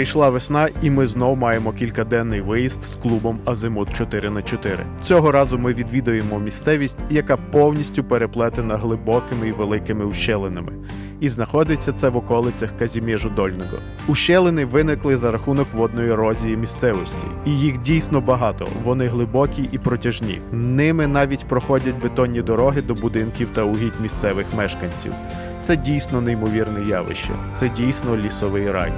Прийшла весна, і ми знов маємо кількаденний виїзд з клубом Азимут 4 на 4 Цього разу ми відвідуємо місцевість, яка повністю переплетена глибокими і великими ущелинами. І знаходиться це в околицях Казіміжу Дольного. Ущелини виникли за рахунок водної ерозії місцевості, і їх дійсно багато. Вони глибокі і протяжні. Ними навіть проходять бетонні дороги до будинків та угідь місцевих мешканців. Це дійсно неймовірне явище. Це дійсно лісовий рай.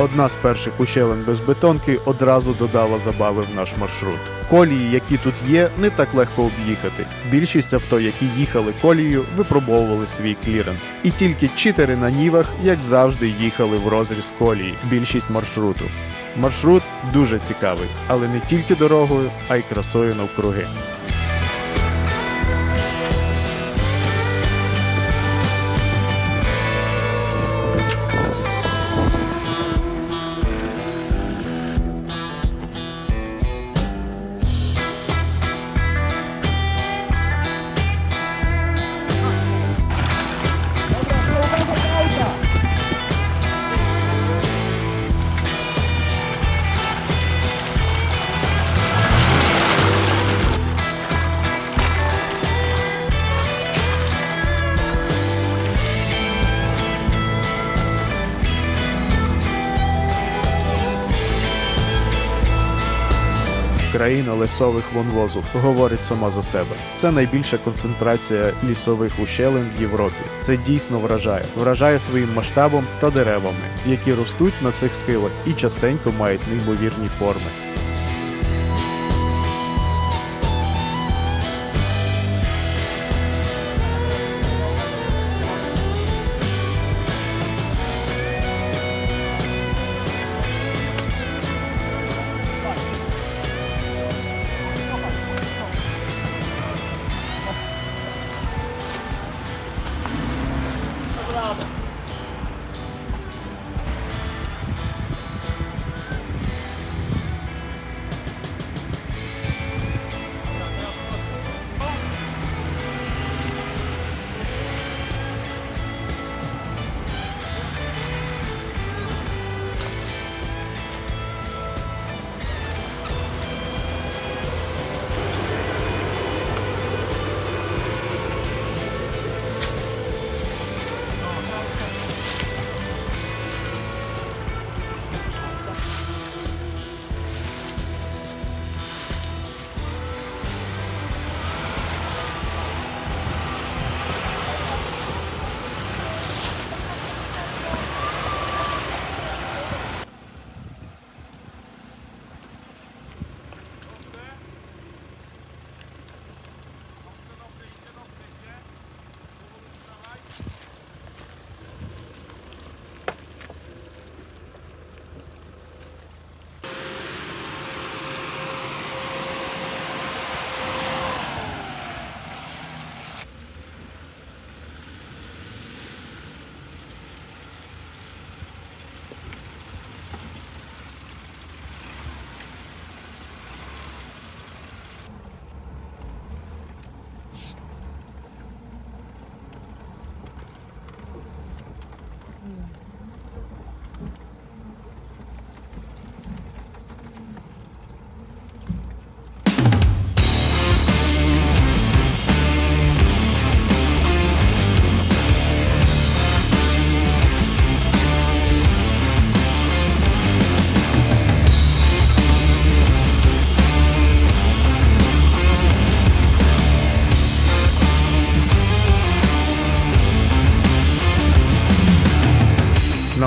Одна з перших ущелин без бетонки одразу додала забави в наш маршрут. Колії, які тут є, не так легко об'їхати. Більшість авто, які їхали колією, випробовували свій кліренс. І тільки читери на нівах, як завжди, їхали в розріз колії, більшість маршруту. Маршрут дуже цікавий, але не тільки дорогою, а й красою навкруги. Країна лісових вонвозу говорить сама за себе. Це найбільша концентрація лісових ущелин в Європі. Це дійсно вражає. Вражає своїм масштабом та деревами, які ростуть на цих схилах і частенько мають неймовірні форми.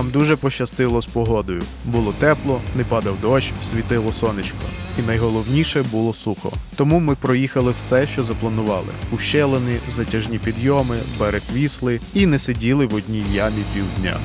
Нам дуже пощастило з погодою. Було тепло, не падав дощ, світило сонечко. І найголовніше було сухо. Тому ми проїхали все, що запланували: ущелини, затяжні підйоми, берег вісли і не сиділи в одній ямі півдня.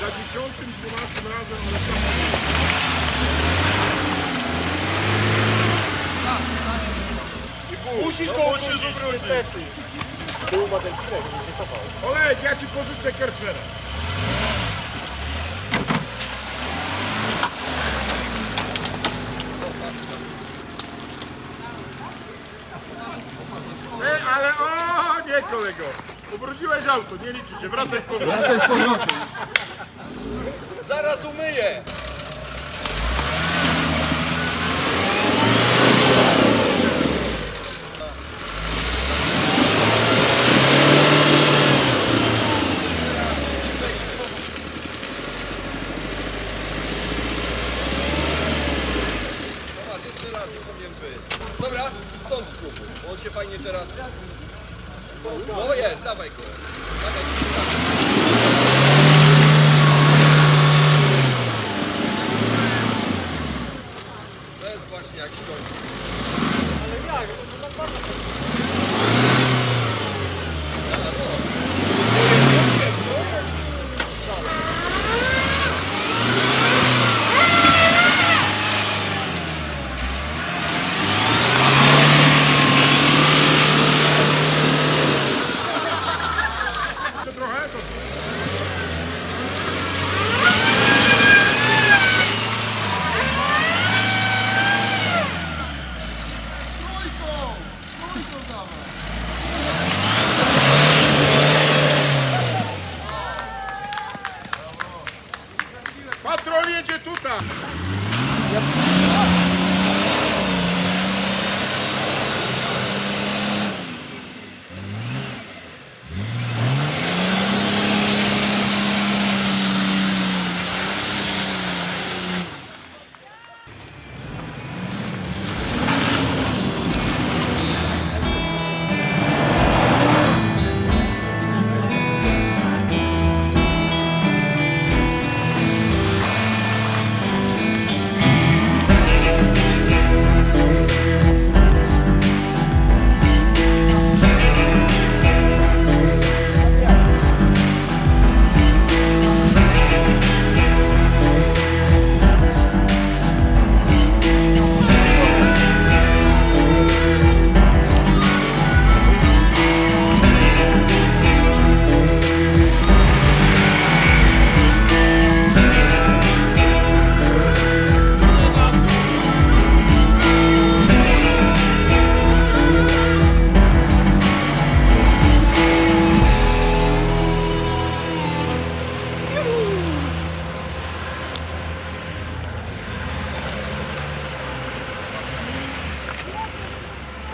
Za dziesiątym, dwunastym razem, ale tak. Musisz go musisz obrócić. Olek, ja ci pożyczę Kershera. E, ale o nie kolego. Ubrudziłeś auto, nie liczy się, wracaj z powrotem. Zaraz umyję!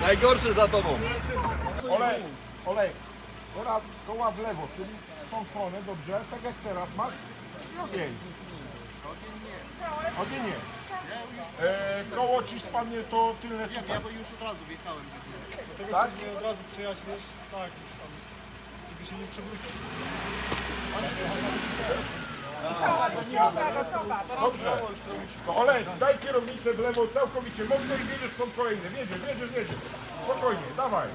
Najgorsze za tobą. Olej, olej. Teraz koła w lewo, czyli w tą stronę, dobrze? Tak jak teraz masz. I ogień. Ogień nie. E, koło ci spadnie to tylne tutaj. ja bo już od razu wjechałem. Tak? Nie od razu przyjechać, wiesz, tak, już tam, żeby się nie przewrócić. Dobrze. To olej, daj kierownicę w lewo całkowicie mocno i wiedziesz tą kolejny. Wiedziesz, wiedziesz, wiedziesz. Spokojnie, dawaj.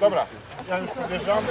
Dobra, ja już podjeżdżam.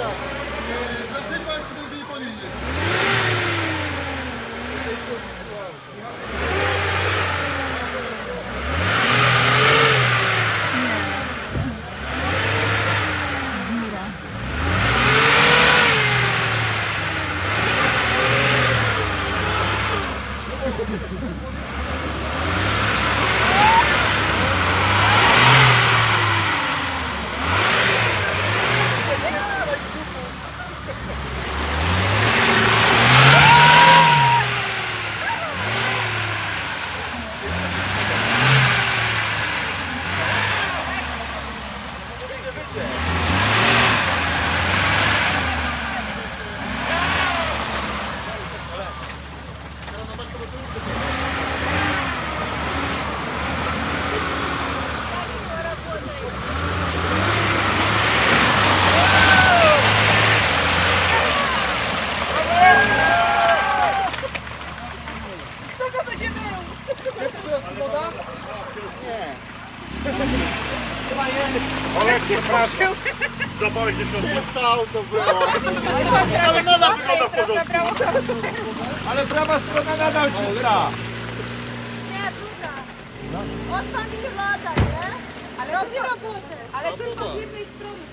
Olek, przepraszam. Zapałeś dziesiątkę. Stał to było. Ale nadal wygląda w porządku. Ale prawa strona nadal czysta. Nie, trudna. On pan mi lada, nie? Ale robi robotę. Ale tylko z jednej strony.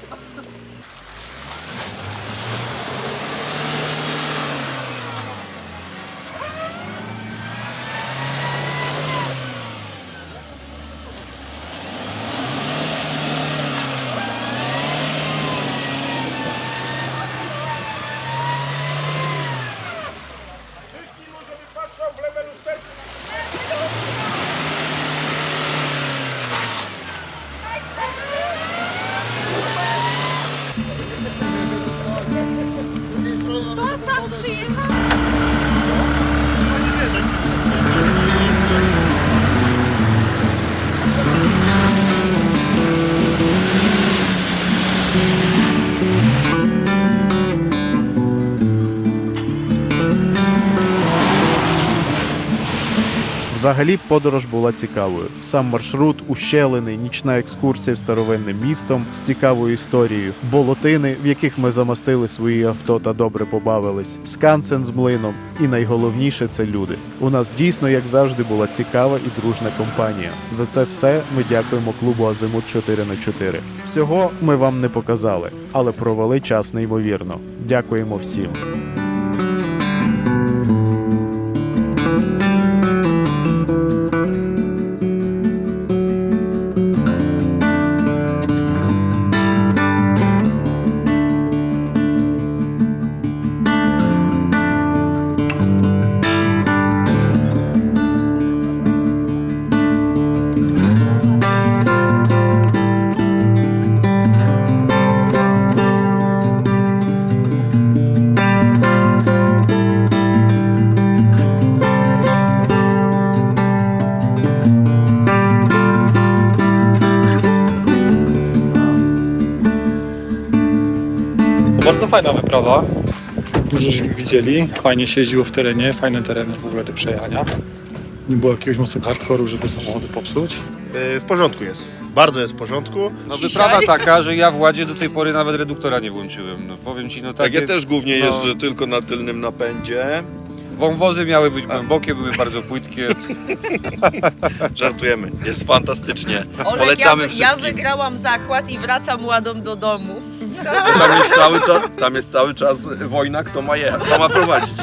Взагалі подорож була цікавою. Сам маршрут, ущелини, нічна екскурсія старовинним містом з цікавою історією, болотини, в яких ми замастили свої авто та добре побавились, скансен з млином. І найголовніше це люди. У нас дійсно, як завжди, була цікава і дружна компанія. За це все ми дякуємо клубу Азимут 4 на 4 Всього ми вам не показали, але провели час неймовірно. Дякуємо всім. Fajna wyprawa. Dużo żeśmy widzieli. Fajnie się jeździło w terenie, fajne tereny w ogóle do przejechania. Nie było jakiegoś mocnego hardkoru, żeby samochody popsuć. Y, W porządku jest. Bardzo jest w porządku. No wyprawa taka, że ja w Ładzie do tej pory nawet reduktora nie włączyłem. No powiem ci, no Tak, takie ja też głównie no. jeżdżę tylko na tylnym napędzie. wąwozy miały być głębokie, były bardzo płytkie. Żartujemy. Jest fantastycznie. Olek, Polecamy ja, ja wszystkim. wygrałam zakład i wracam ładą do domu. Tam jest cały czas, tam jest cały czas wojna, kto ma jechać, kto ma prowadzić.